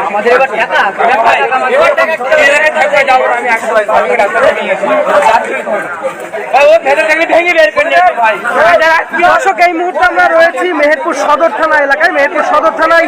আমাদের এবার টাকা দর্শক এই মুহূর্তে আমরা রয়েছি মেহেরপুর সদর থানা এলাকায়। মেহেরপুর সদর থানায়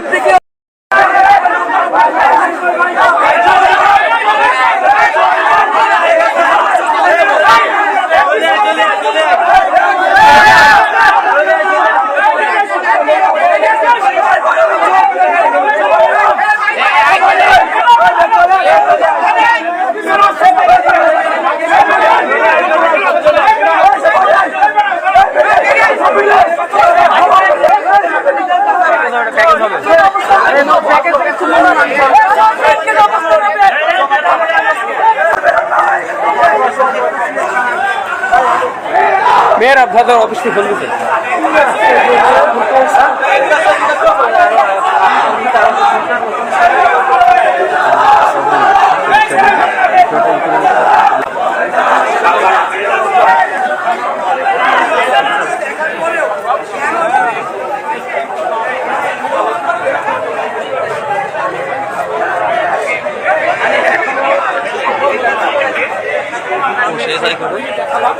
আমাদের অফিস থেকে বলবি Thank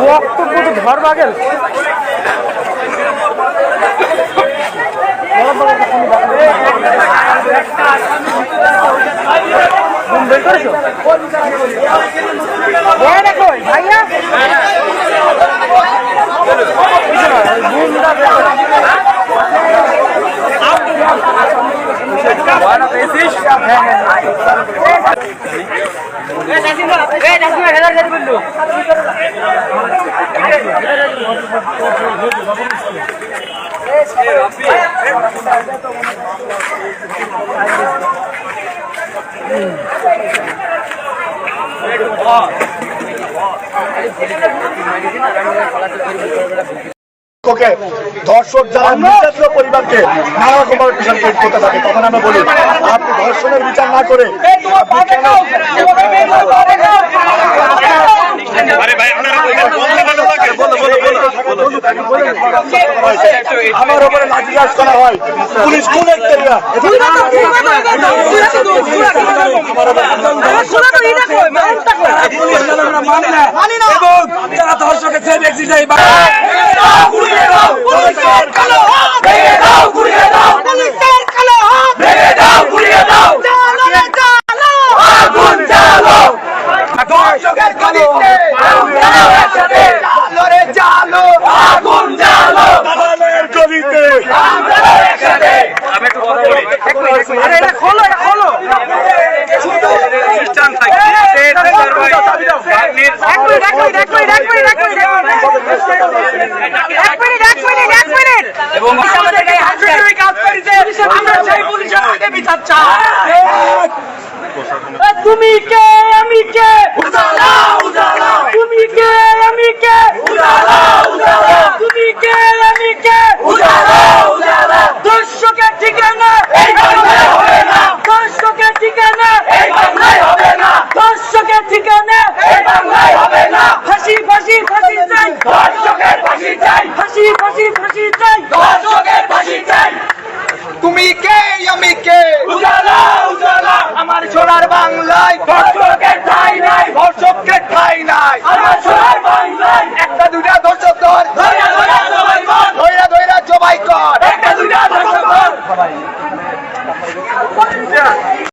বক্তব্য তো ঘর বাগেল করেছ হ্যাঁ দেখো ভাইয়া কিছু না, ওই বুমটা বের করো। হ্যাঁ হ্যাঁ ওকে ধর্ষক যারা নির্যাতিত পরিবারকে নানা রকম ভাবে পিছন করতে থাকে তখন আমরা বলি আপনি ধর্ষণের বিচার না করে আপনি কেন আমার উপরে লাঠিচার্জ করা হয়। পুলিশ কোন এবং যারা ধর্ষকের ফের এক্সিট হয় Go! এবং আমাদের কাজ করেছে আমরা সেই পুলিশের আগে বিচার তুমি কে আমি কে তুমি কে আমি কে তুমি তুমি কে আমি কে? উজালা উজালা। আমার সোনার বাংলায় ধর্ষকের ঠাই নাই। ধর্ষকের ঠাই নাই। আমার সোনার বাংলায়